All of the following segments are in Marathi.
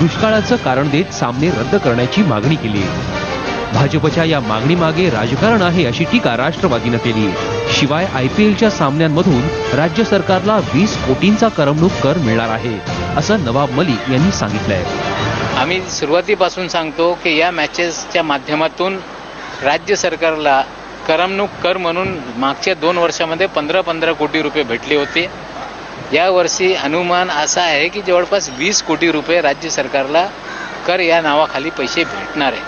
दुष्काळाचं कारण देत सामने रद्द करण्याची मागणी केली. भाजपच्या या मागणीमागे राजकारण आहे अशी टीका राष्ट्रवादीनं केली. शिवाय आय पी एलच्या सामन्यांमधून राज्य सरकारला वीस कोटींचा करमणूक कर मिळणार आहे असं नवाब मलिक यांनी सांगितलंय. आम्ही सुरुवातीपासून सांगतो की या मॅचेसच्या माध्यमातून राज्य सरकारला करमणूक कर म्हणून मागच्या दोन वर्षामध्ये पंधरा पंधरा कोटी रुपये भेटले होते. यावर्षी अनुमान असा आहे की जवळपास वीस कोटी रुपये राज्य सरकारला कर या नावाखाली पैसे भेटणार आहे.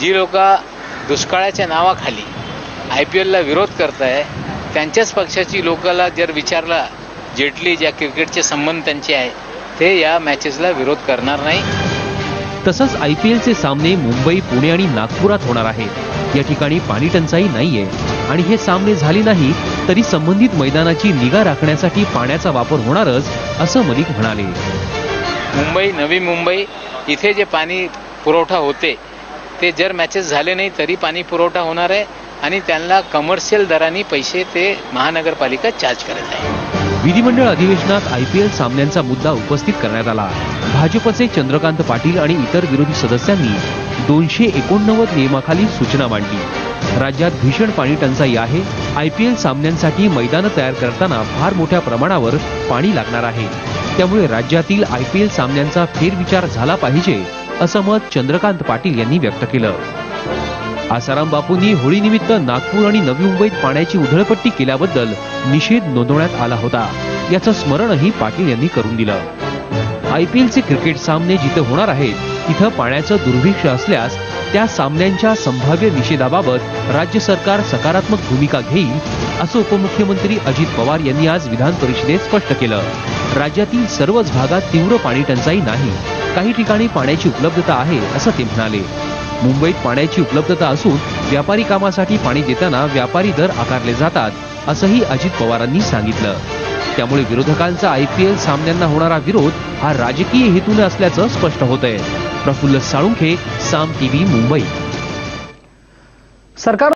जी लोक दुष्काळाच्या नावाखाली आय पी एलला विरोध करत आहे त्यांच्याच पक्षाची लोकाला जर विचारला जेटली ज्या क्रिकेटचे संबंध त्यांचे आहे ते या मॅचेसला विरोध करणार नाही. तसंच आय पी एलचे सामने मुंबई पुणे आणि नागपुरात होणार आहेत. या ठिकाणी पाणी टंचाई नाहीये आणि हे सामने झाले नाही तरी संबंधित मैदानाची निगा राखण्यासाठी पाण्याचा वापर होणारच असं मलिक म्हणाले. मुंबई नवी मुंबई इथे जे पाणी पुरवठा होते ते जर मॅचेस झाले नाही तरी पाणी पुरवठा होणार आहे आणि त्यांना कमर्शियल दराने पैसे ते महानगरपालिका चार्ज करत आहे. विधिमंडळ अधिवेशनात आय पी एल सामन्यांचा मुद्दा उपस्थित करण्यात आला. भाजपचे चंद्रकांत पाटील आणि इतर विरोधी सदस्यांनी दोनशे एकोणनव्वद नियमाखाली सूचना मांडली. राज्यात भीषण पाणी टंचाई आहे. आय पी एल सामन्यांसाठी मैदानं तयार करताना फार मोठ्या प्रमाणावर पाणी लागणार आहे. त्यामुळे राज्यातील आय पी एल सामन्यांचा फेरविचार झाला पाहिजे असं मत चंद्रकांत पाटील यांनी व्यक्त केलं. आसाराम बापूंनी होळीनिमित्त नागपूर आणि नवी मुंबईत पाण्याची उधळपट्टी केल्याबद्दल निषेध नोंदवण्यात आला होता. याचं स्मरणही पाटील यांनी करून दिलं. आय पी एलचे क्रिकेट सामने जिथं होणार आहेत तिथं पाण्याचं दुर्भिक्ष असल्यास त्या सामन्यांच्या संभाव्य निषेधाबाबत राज्य सरकार सकारात्मक भूमिका घेईल असं उपमुख्यमंत्री अजित पवार यांनी आज विधान परिषदेत स्पष्ट केलं. राज्यातील सर्वच भागात तीव्र पाणी टंचाई नाही. काही ठिकाणी पाण्याची उपलब्धता आहे असं ते म्हणाले. मुंबईत पाण्याची उपलब्धता असून व्यापारी कामासाठी पाणी देताना व्यापारी दर आकारले जातात असंही अजित पवारांनी सांगितलं. त्यामुळे विरोधकांचा आयपीएल सामन्यांना होणारा विरोध हा राजकीय हेतूने असल्याचं स्पष्ट होत आहे प्रफुल्ल साळुंखे साम टीव्ही मुंबई. सरकार